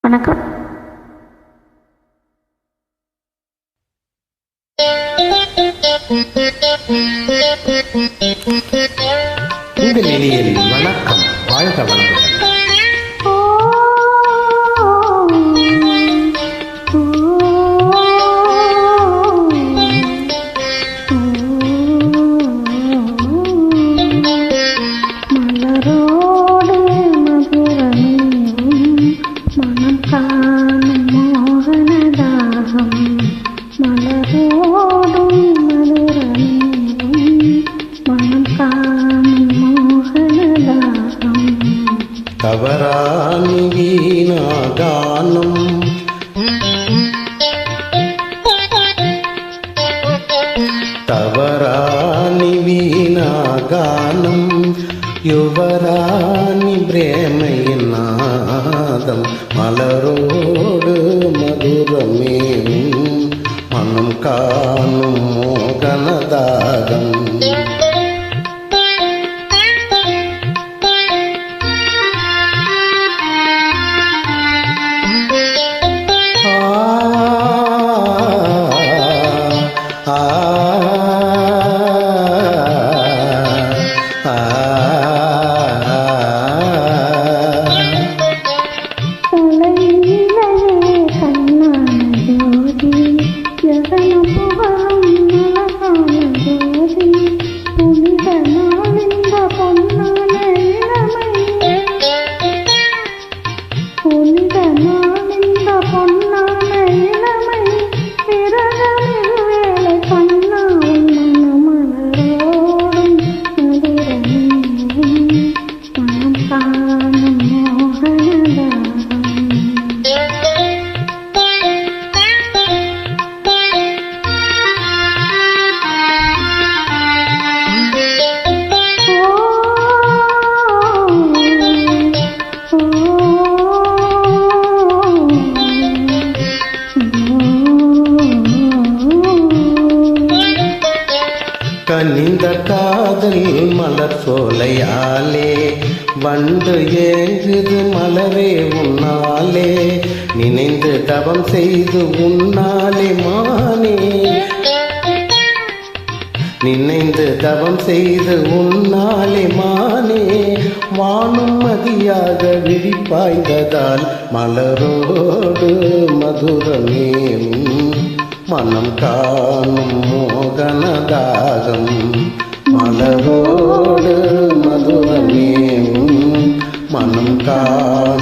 வணக்கம். உங்கள் இனியில் வணக்கம். வாழ்க வளமுடன். தவறானி வீணாகானம். தவறானி வீணாகானம். யுவராணி பிரேமையின் மலரோடு மதுரமே காணும் மோகனதாகம் தலையிலே கனிந்த காதல் மலர் சோலையாலே வந்து ஏங்குது மலரே உன்னாலே நினைந்து தவம் செய்து உன்னாலே மானே. நினைந்து தவம் செய்து உன்னாலே மானே. வானும் மதியாக விழிப்பாய்ந்ததால் மலரோடு மதுரமே மனம் காணும் மோகன மோகனதாகம் மலரோடு மதுரமேவும் மனம் காணும்